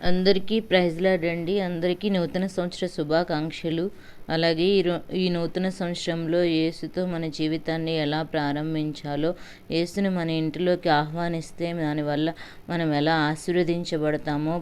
అందరికీ ప్రైజ్లాడండి అందరికీ నూతన సంవత్సర శుభాకాంక్షలు. అలాగే ఈ ఈ నూతన సంవత్సరంలో యేసుతో మన జీవితాన్ని ఎలా ప్రారంభించాలో యేసుని మన ఇంటిలోకి ఆహ్వానిస్తే దానివల్ల మనం ఎలా ఆశీర్వదించబడతామో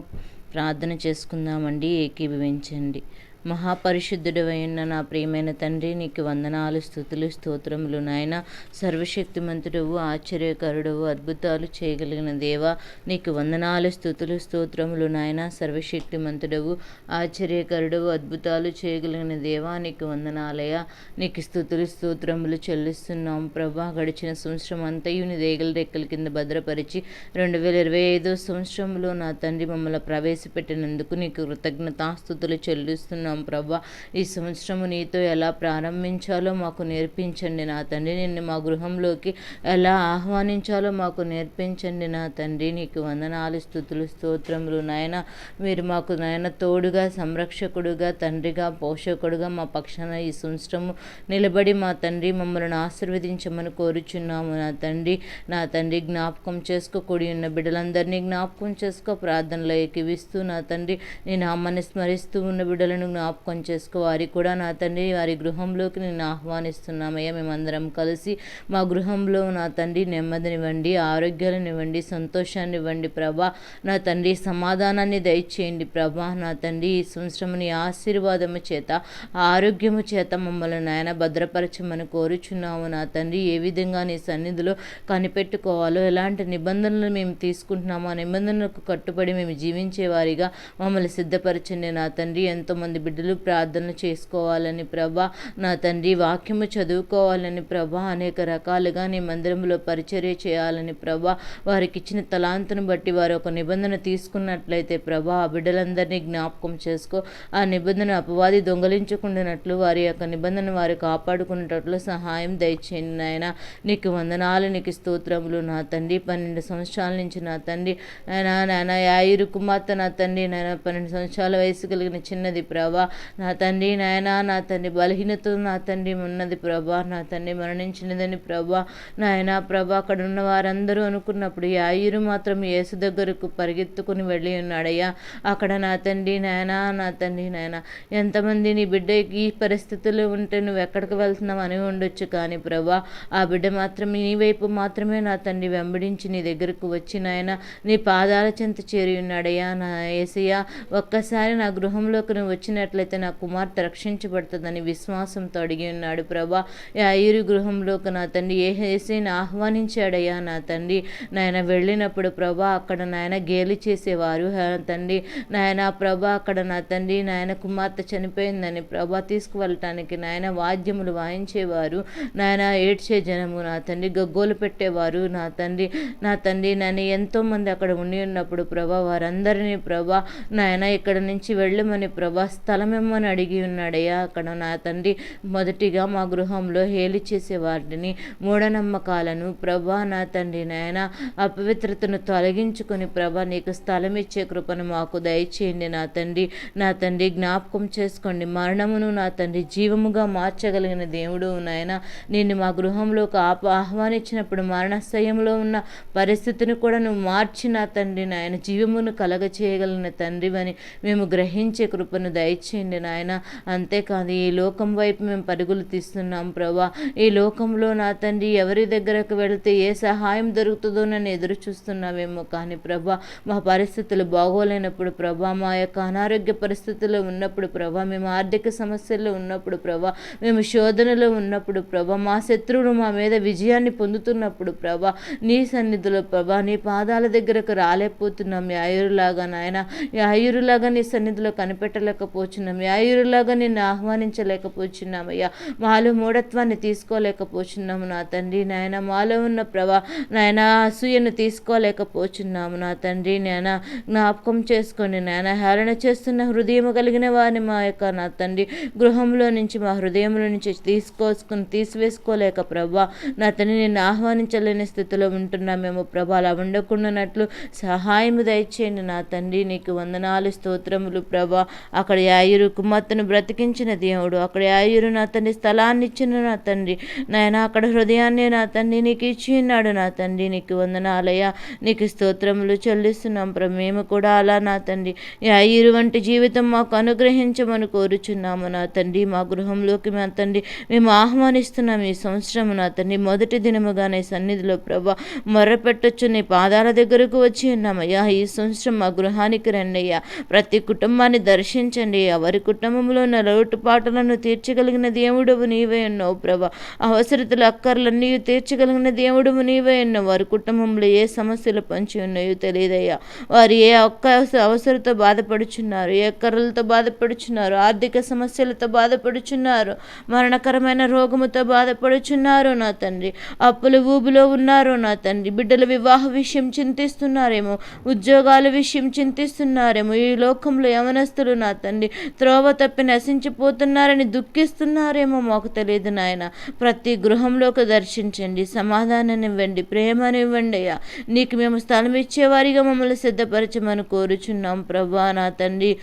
ప్రార్థన చేసుకుందామండి ఏకీభవించండి. మహాపరిశుద్ధుడైన నా ప్రియమైన తండ్రి నీకు వందనాలు స్థుతులు స్తోత్రములు నాయన. సర్వశక్తిమంతుడవు ఆశ్చర్యకరుడవు అద్భుతాలు చేయగలిగిన దేవా. నీకు వందనాలు స్థుతులు స్తోత్రములు నాయన. సర్వశక్తిమంతుడవు ఆశ్చర్యకరుడవు అద్భుతాలు చేయగలిగిన దేవా. నీకు వందనాలయ నీకు స్థుతులు స్తోత్రములు చెల్లిస్తున్నాం ప్రభా. గడిచిన సంవత్సరం అంతయు నీ దేగల రెక్కల కింద భద్రపరిచి రెండు వేల ఇరవై ఐదో సంవత్సరంలో నా తండ్రి మమ్మల్ని ప్రవేశపెట్టినందుకు నీకు కృతజ్ఞతాస్థుతులు చెల్లిస్తున్నాం ప్రభా. ఈ సంవత్సరము నీతో ఎలా ప్రారంభించాలో మాకు నేర్పించండి నా తండ్రి. నిన్ను మా గృహంలోకి ఎలా ఆహ్వానించాలో మాకు నేర్పించండి నా తండ్రి. నీకు వందనాలు స్థుతులు స్తోత్రములు నాయన. మీరు మాకు నాయన తోడుగా సంరక్షకుడుగా తండ్రిగా పోషకుడుగా మా పక్షాన ఈ సంవత్సరము నిలబడి మా తండ్రి మమ్మల్ని ఆశీర్వదించమని కోరుచున్నాము నా తండ్రి. నా తండ్రి జ్ఞాపకం చేసుకోకూడి ఉన్న బిడ్డలందరినీ జ్ఞాపకం చేసుకో. ప్రార్థనలో ఎక్కివిస్తూ నా తండ్రి నేను అమ్మని స్మరిస్తూ ఉన్న బిడ్డలను జ్ఞాపకం చేసుకో. వారికి కూడా నా తండ్రి వారి గృహంలోకి నేను ఆహ్వానిస్తున్నామయ్యా మేమందరం కలిసి మా గృహంలో నా తండ్రి నెమ్మదినివ్వండి ఆరోగ్యాలనివ్వండి సంతోషాన్ని ఇవ్వండి ప్రభా. నా తండ్రి సమాధానాన్ని దయచేయండి ప్రభా. నా తండ్రి ఈ సంవత్సరముని ఆశీర్వాదము చేత ఆరోగ్యము చేత మమ్మల్ని నాయన భద్రపరచమని కోరుచున్నాము. నా తండ్రి ఏ విధంగా నీ సన్నిధిలో కనిపెట్టుకోవాలో ఎలాంటి నిబంధనలు మేము తీసుకుంటున్నామో ఆ నిబంధనలకు కట్టుబడి మేము జీవించేవారిగా మమ్మల్ని సిద్ధపరచండి. నా తండ్రి ఎంతోమంది బిడ్డలు ప్రార్థన చేసుకోవాలని ప్రభా నా తండ్రి వాక్యము చదువుకోవాలని ప్రభా అనేక రకాలుగా నీ మందిరంలో పరిచర్య చేయాలని ప్రభా వారికి ఇచ్చిన తలాంతును బట్టి వారు ఒక నిబంధన తీసుకున్నట్లయితే ప్రభా ఆ బిడ్డలందరినీ జ్ఞాపకం చేసుకో. ఆ నిబంధన అపవాది దొంగలించుకుంటున్నట్లు వారి యొక్క నిబంధన వారు కాపాడుకునేటట్లు సహాయం దయచేయండి నాయన. నీకు వందనాలు నీకు స్తోత్రములు నా తండ్రి. పన్నెండు సంవత్సరాల నుంచి నా తండ్రి. నాయన నాయన యాయిరు కుమార్తె నా తండ్రి. నాయన పన్నెండు సంవత్సరాల వయసు కలిగిన చిన్నది ప్రభా. నా తండ్రి నాయన నా తండ్రి బలహీనత నా తండ్రి ఉన్నది ప్రభా. నా తండ్రి మరణించినదని ప్రభా. నాయన ప్రభా అక్కడ ఉన్న వారందరూ అనుకున్నప్పుడు యాయురు మాత్రం యేసు దగ్గరకు పరిగెత్తుకుని వెళ్ళి ఉన్నాడయ్యా. అక్కడ నా తండ్రి నాయన నా తండ్రి నాయన ఎంతమంది నీ బిడ్డ ఈ పరిస్థితులు ఉంటే నువ్వు ఎక్కడికి వెళ్తున్నావు అని ఉండొచ్చు కానీ ప్రభా ఆ బిడ్డ మాత్రం నీ వైపు మాత్రమే నా తండ్రి వెంబడించి నీ దగ్గరకు వచ్చి నాయన నీ పాదాల చెంత చేరి ఉన్నాడయ్యా. నా ఏసయ్య ఒక్కసారి నా గృహంలోకి నువ్వు వచ్చినట్లయితే నా కుమార్తె రక్షించబడుతుందని విశ్వాసంతో అడిగి ఉన్నాడు. ప్రభా ఆ గృహంలోకి నా తండ్రి ఏ ఏసైని ఆహ్వానించాడయ్యా నా తండ్రి. నాయన వెళ్ళినప్పుడు ప్రభా అక్కడ నాయన గేలి చేసేవారు. తండ్రి నాయన ప్రభా అక్కడ నా తండ్రి నాయన కుమార్తె చనిపోయిందని ప్రభా తీసుకువెళ్ళటానికి నాయన వాద్యములు వాయించేవారు. నాయన ఏడ్చే జనము నా తండ్రి గగ్గోలు పెట్టేవారు. నా తండ్రి నా తండ్రి నన్ను ఎంతోమంది అక్కడ ఉండి ఉన్నప్పుడు ప్రభా వారందరినీ ప్రభా నాయన ఇక్కడ నుంచి వెళ్ళమని ప్రభా స్థలమేమని అడిగి ఉన్నాడయ్యా అక్కడ నా తండ్రి మొదటిగా మా గృహంలో హేలి చేసే వాటిని మూఢనమ్మకాలను ప్రభా నా తండ్రి నాయన అపవిత్రతను తొలగించుకొని ప్రభా నీకు స్థలం ఇచ్చే కృపను మాకు దయచేయండి నా తండ్రి నా తండ్రి జ్ఞాపకం చేసుకోండి. మరణమును నా తండ్రి జీవముగా మార్చగలిగిన దేవుడు నాయన నిన్ను మా గృహంలోకి ఆప ఆహ్వానించినప్పుడు మరణశయంలో ఉన్న పరిస్థితిని కూడా నువ్వు మార్చి నా తండ్రి నాయన జీవమును కలగ చేయగలిగిన తండ్రివని మేము గ్రహించే కృపను దయచేయండి. నాయన. అంతేకాదు ఈ లోకం వైపు మేము పరుగులు తీస్తున్నాం ప్రభా. ఈ లోకంలో నా తండ్రి ఎవరి దగ్గరకు వెళితే ఏ సహాయం దొరుకుతుందో నన్ను ఎదురు చూస్తున్నామేమో కానీ ప్రభా మా పరిస్థితులు బాగోలేనప్పుడు ప్రభా మా యొక్క అనారోగ్య పరిస్థితుల్లో ఉన్నప్పుడు ప్రభా మేము ఆర్థిక సమస్యల్లో ఉన్నప్పుడు ప్రభా మేము శోధనలో ఉన్నప్పుడు ప్రభా మా శత్రువులు మా మీద విజయాన్ని పొందుతున్నప్పుడు ప్రభా నీ సన్నిధిలో ప్రభా నీ పాదాల దగ్గరకు రాలేకపోతున్నాం. యాయురులాగా నాయన యాయురులాగా నీ సన్నిధిలో కనిపెట్టలేకపోతున్నాం యాయురులాగా నిన్ను ఆహ్వానించలేకపోతున్నామయ్యా మాలో మూఢత్వాన్ని తీసుకోలేకపోతున్నాము నా తండ్రి నాయన. మాలో ఉన్న ప్రభా నాయన అసూయను తీసుకోలేకపోతున్నాము నా తండ్రి నాయన. జ్ఞాపకం చేసుకొని నాయన. హేళన చేస్తున్న హృదయం కలిగిన వారిని మా యొక్క నా తండ్రి గృహంలో నుంచి మా హృదయంలో నుంచి తీసుకోసుకుని తీసివేసుకోలేక ప్రభా నా తండ్రి నేను ఆహ్వానించలేని స్థితిలో ఉంటున్నామేమో ప్రభా అలా ఉండకుండానట్లు సహాయం దయచేయండి నా తండ్రి. నీకు వందనాలు స్తోత్రములు ప్రభా. అక్కడ యాయురు కుమార్తెను బ్రతికించిన దేవుడు. అక్కడ యాయురు నా తండ్రి స్థలాన్ని ఇచ్చిన నా తండ్రి. నాయన అక్కడ హృదయాన్ని నా తండ్రి నీకు ఇచ్చి ఉన్నాడు నా తండ్రి. నీకు వందనాలయ నీకు స్తోత్రములు చెల్లిస్తున్నాం ప్ర మేము కూడా అలా నా తండ్రి. యాయురు వంటి జీవితం మాకు అనుగ్రహించమని కోరుచున్నాము నా తండ్రి. మా గృహంలోకి మా తండ్రి మేము ఆహ్వానిస్తున్నాం ఈ సంవత్సరం నా తండ్రి. మొదటి దినముగా నీ సన్నిధిలో ప్రభా మొర్రపెట్టొచ్చు నీ పాదాల దగ్గరకు వచ్చి ఉన్నామయ్యా. ఈ సంవత్సరం మా గృహానికి రండి అయ్యా ప్రతి కుటుంబాన్ని దర్శించండి. ఎవరి కుటుంబంలో ఉన్న లోటుపాటులను తీర్చగలిగిన దేవుడవు నీవే ఉన్నావు ప్రభా. అవసరతలు అక్కర్లన్నీ తీర్చగలిగిన దేవుడవు నీవే వారి కుటుంబంలో ఏ సమస్యలు పంచి ఉన్నాయో తెలియదయ్యా. వారు ఏ ఒక్క అవసరతో బాధపడుచున్నారు ఏ కర్రలతో బాధపడుచున్నారు ఆర్థిక సమస్యలతో బాధపడుచున్నారు మరణకరమైన రోగముతో బాధపడుచున్నారు నా తండ్రి. అప్పుల ఊబిలో ఉన్నారు నా తండ్రి. బిడ్డల వివాహ విషయం చింతిస్తున్నారేమో ఉద్యోగాల విషయం చింతిస్తున్నారేమో ఈ లోకంలో యవనస్తులు నా తండ్రి. త్రోవ తప్పి నశించిపోతున్నారని దుఃఖిస్తున్నారేమో మాకు తెలియదు నాయన. ప్రతి గృహంలోకి దర్శించండి సమాధానం ఇవ్వండి ప్రేమనివ్వండి అయ్యా. నీకు మేము స్థలం ఇచ్చేవారిగా మమ్మల్ని సిద్ధపరచమని కోరుచున్నాం. ప్రభా నా తండ్రి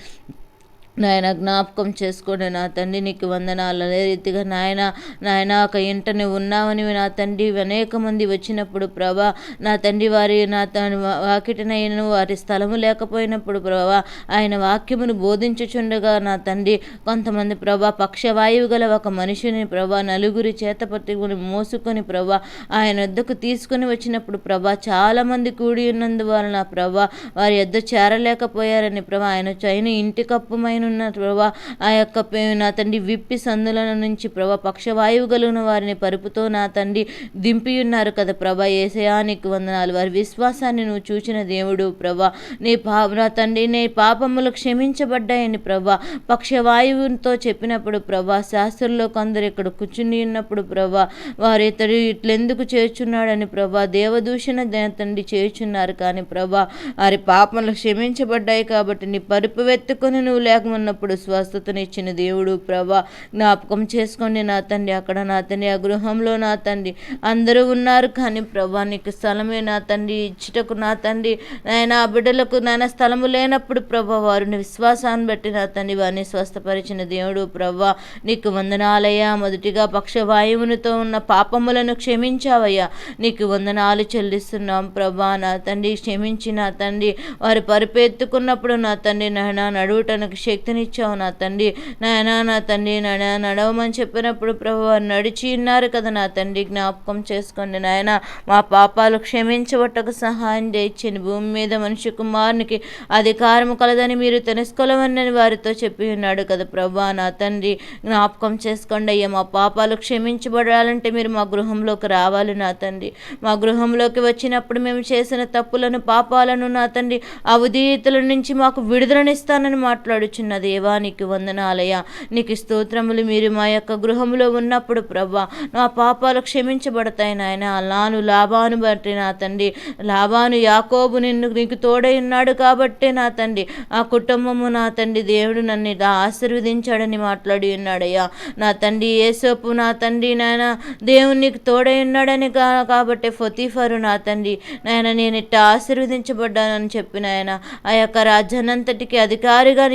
నాయన జ్ఞాపకం చేసుకోండి నా తండ్రి నీకు వందనాలు. అదే రీతిగా నాయన నాయన ఒక ఇంట నువ్వు ఉన్నావని నా తండ్రి అనేక మంది వచ్చినప్పుడు ప్రభా నా తండ్రి వారి నా తను వాకిటనైన వారి స్థలము లేకపోయినప్పుడు ప్రభా ఆయన వాక్యమును బోధించుచుండగా నా తండ్రి కొంతమంది ప్రభా పక్షవాయువు గల ఒక మనిషిని ప్రభా నలుగురి చేత పట్టుకుని మోసుకొని ప్రభా ఆయన వద్దకు తీసుకొని వచ్చినప్పుడు ప్రభా చాలామంది కూడి ఉన్నందువలన ప్రభా వారి వద్ద చేరలేకపోయారని ప్రభా ఆయన చైన ఇంటి కప్పుమైన నేనున్న ప్రభా ఆ యొక్క నా తండ్రి విప్పి సందుల నుంచి ప్రభా పక్షవాయువు కలిగిన వారిని పరుపుతో నా తండ్రి దింపి ఉన్నారు కదా ప్రభా ఏసయానికి వందనాలు. వారి విశ్వాసాన్ని నువ్వు చూచిన దేవుడు ప్రభా నీ పా నా తండ్రి నీ పాపములు క్షమించబడ్డాయని ప్రభా పక్షవాయువుతో చెప్పినప్పుడు ప్రభా శాస్త్రుల్లో కొందరు ఇక్కడ కూర్చుని ఉన్నప్పుడు ప్రభా వారి ఇతడు ఇట్లెందుకు చేర్చున్నాడని ప్రభా దేవదూషణ దే- తండ్రి చేర్చున్నారు. కానీ ప్రభా వారి పాపములు క్షమించబడ్డాయి కాబట్టి నీ పరుపు వెత్తుకొని నువ్వు లేక ఉన్నప్పుడు స్వస్థతనిచ్చిన దేవుడు ప్రభా జ్ఞాపకం చేసుకోండి నా తండ్రి అక్కడ నా తండ్రి ఆ గృహంలో నా తండ్రి అందరూ ఉన్నారు. కానీ ప్రభా నీకు స్థలమే నా తండ్రి ఇచ్చుటకు నా తండ్రి నాయన ఆ బిడ్డలకు నాయన స్థలము లేనప్పుడు ప్రభా వారిని విశ్వాసాన్ని బట్టి నా తండ్రి వారిని స్వస్థపరిచిన దేవుడు ప్రభా నీకు వందనాలయ్యా. మొదటిగా పక్షవాయువునితో ఉన్న పాపములను క్షమించావయ్యా. నీకు వందనాలు చెల్లిస్తున్నాం ప్రభా. నా తండ్రి క్షమించి నా తండ్రి వారు పరిపెత్తుకున్నప్పుడు నా తండ్రి నాయన నడువుటనికి శక్తినిచ్చావు నా తండ్రి. నాయనా నా తండ్రి నాయనా నడవమని చెప్పినప్పుడు ప్రభు వారు నడిచి ఉన్నారు కదా నా తండ్రి. జ్ఞాపకం చేసుకోండి నాయన. మా పాపాలు క్షమించబట్టకు సహాయం చేయించండి భూమి మీద మనిషి కుమారునికి అధికారము కలదని మీరు తెలుసుకోలేమని వారితో చెప్పి ఉన్నాడు కదా ప్రభా నా తండ్రి. జ్ఞాపకం చేసుకోండి అయ్యా మా పాపాలు క్షమించబడాలంటే మీరు మా గృహంలోకి రావాలి నా తండ్రి. మా గృహంలోకి వచ్చినప్పుడు మేము చేసిన తప్పులను పాపాలను నా తండ్రి అవధీతుల నుంచి మాకు విడుదలనిస్తానని ఉన్న దేవా నీకు వందనాలయ నీకు స్తోత్రములు మీరు మా యొక్క గృహంలో ఉన్నప్పుడు ప్రభా. నా పాపాలు క్షమించబడతాయి నాయన. లాను లాభాను బట్టి నా తండ్రి. లాభాను యాకోబు నిన్ను నీకు తోడై ఉన్నాడు కాబట్టే నా తండ్రి. ఆ కుటుంబము నా తండ్రి దేవుడు నన్ను ఇలా ఆశీర్వదించాడని మాట్లాడి ఉన్నాడయ్యా. నా తండ్రి ఏసోపు నా తండ్రి నాయన. దేవుడు నీకు తోడై ఉన్నాడని కా కాబట్టి ఫతీఫరు నా తండ్రి. నాయన నేను ఇట్ట ఆశీర్వదించబడ్డానని చెప్పి నాయన. ఆ యొక్క రాజ్యానంతటికి అధికారిగా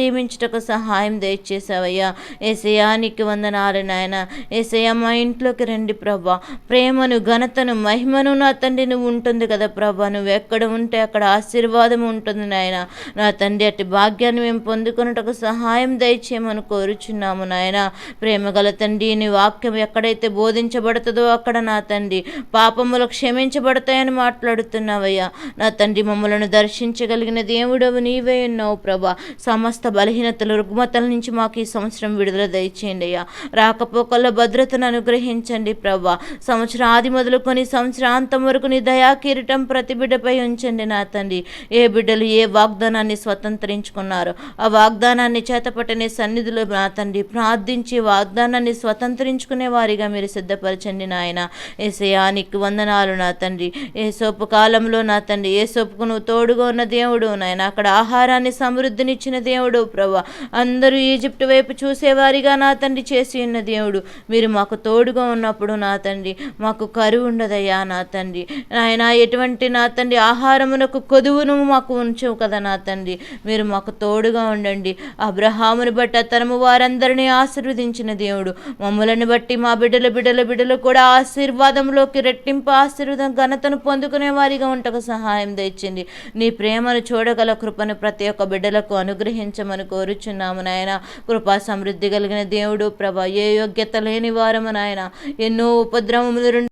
నియమించుటకు సహాయం దయచేసావయ్యా ఏసయానికి వందనాలు నాయన. ఏసయ మా ఇంట్లోకి రండి ప్రభా ప్రేమను ఘనతను మహిమను నా తండ్రి నువ్వు ఉంటుంది కదా ప్రభా నువ్వు ఎక్కడ ఉంటే అక్కడ ఆశీర్వాదం ఉంటుంది నాయన. నా తండ్రి అట్టి భాగ్యాన్ని మేము పొందుకొనుటకు సహాయం దయచేయమని కోరుచున్నాము నాయన. ప్రేమ గల తండ్రి నీ వాక్యం ఎక్కడైతే బోధించబడుతుందో అక్కడ నా తండ్రి. పాపములు క్షమించబడతాయని మాట్లాడుతున్నావయ్యా. నా తండ్రి మమ్మలను దర్శించగలిగిన దేవుడవు నీవే ఉన్నావు ప్రభా సమస్త బలహీనతలు రుగ్మతల నుంచి మాకు ఈ సంవత్సరం విడుదల దయచేయండి అయ్యా. రాకపోకల్లో భద్రతను అనుగ్రహించండి ప్రభా. సంవత్సరం ఆది మొదలుకొని సంవత్సరాంతం వరకు నీ దయా కిరీటం ప్రతి బిడ్డపై ఉంచండి నా తండ్రి. ఏ బిడ్డలు ఏ వాగ్దానాన్ని స్వతంత్రించుకున్నారో ఆ వాగ్దానాన్ని చేతపట్టని సన్నిధిలో నా తండ్రి ప్రార్థించి వాగ్దానాన్ని స్వతంత్రించుకునే వారిగా మీరు సిద్ధపరచండి నాయన. ఏసయానికి వందనాలు నా తండ్రి. ఏ సోపు కాలంలో నా తండ్రి ఏ సోపుకు నువ్వు తోడుగా ఉన్న దేవుడు నాయన. అక్కడ ఆహారాన్ని సమృద్ధినిచ్చిన దేవుడు ప్రభా. అందరూ ఈజిప్ట్ వైపు చూసేవారిగా నా తండ్రి చేసి ఉన్న దేవుడు. మీరు మాకు తోడుగా ఉన్నప్పుడు నా తండ్రి మాకు కరువు ఉండదయ్యా నా తండ్రి. ఆయన ఎటువంటి నా తండ్రి ఆహారమునకు కొదువును మాకు ఉంచవు కదా నా తండ్రి. మీరు మాకు తోడుగా ఉండండి. అబ్రహామును బట్టి తనము వారందరినీ ఆశీర్వదించిన దేవుడు. మమ్మలను బట్టి మా బిడ్డల బిడ్డల బిడ్డలు కూడా ఆశీర్వాదంలోకి రెట్టింపు ఆశీర్వాదం ఘనతను పొందుకునే వారిగా ఉంటకు సహాయం తెచ్చింది నీ ప్రేమను చూడగల కృపను ప్రతి ఒక్క బిడ్డలకు అనుగ్రహించమని కోరుచున్నాము నాయన. కృపా సమృద్ధి కలిగిన దేవుడు ప్రభ. ఏ యోగ్యత లేని వారము నాయన. ఎన్నో ఉపద్రవముల నుండి